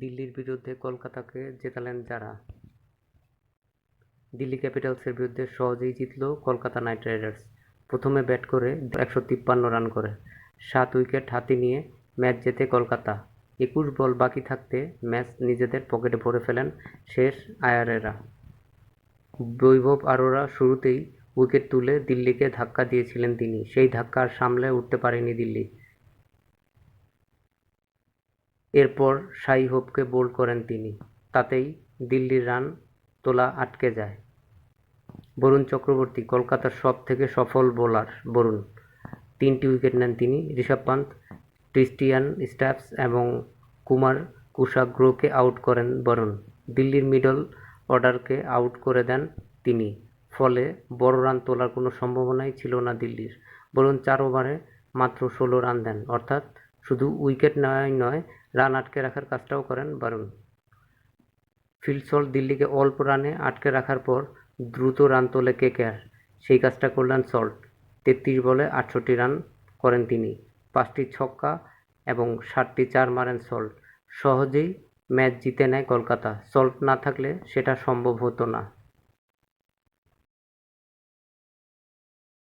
দিল্লির বিরুদ্ধে কলকাতাকে জেতালেন যারা? দিল্লি ক্যাপিটালসের বিরুদ্ধে সহজেই জিতল কলকাতা নাইট রাইডার্স। প্রথমে ব্যাট করে একশো তিপ্পান্ন রান করে। সাত উইকেট হাতে নিয়ে ম্যাচ জেতে কলকাতা। একুশ বল বাকি থাকতে ম্যাচ নিজেদের পকেটে ভরে ফেলেন শেষ আয়ারেরা। বৈভব আরোরা শুরুতেই উইকেট তুলে দিল্লিকে ধাক্কা দিয়েছিলেন তিনি। সেই ধাক্কা আর সামলে উঠতে পারেনি দিল্লি। এরপর সাই হোপকে বোল্ড করেন তিনি। তাতেই দিল্লির রান তোলা আটকে যায়। বরুণ চক্রবর্তী, কলকাতার সব থেকে সফল বোলার বরুণ। তিনটি উইকেট নেন তিনি, ঋষভ পান্ত, ক্রিস্টিয়ান স্ট্যাপস এবং কুমার কুশাগ্রোকে আউট করেন বরুণ। দিল্লির মিডল অর্ডারকে আউট করে দেন তিনি। ফলে বড় রান তোলার কোনো সম্ভাবনাই ছিল না দিল্লির। বরুণ চার ওভারে মাত্র ষোলো রান দেন, অর্থাৎ শুধু উইকেট নেওয়াই নয় রান আটকে রাখার কাজটাও করেন বরুণ ফিল্ড সল্ট দিল্লিকে অল্প রানে আটকে রাখার পর দ্রুত রান তোলে কেকেআর সেই কাজটা করলেন সল্ট। তেত্রিশ বলে আটষট্টি রান করেন তিনি। পাঁচটি ছক্কা এবং ষাটটি চার মারেন সল্ট। সহজেই ম্যাচ জিতে নেয় কলকাতা। সল্ট না থাকলে সেটা সম্ভব হতো না।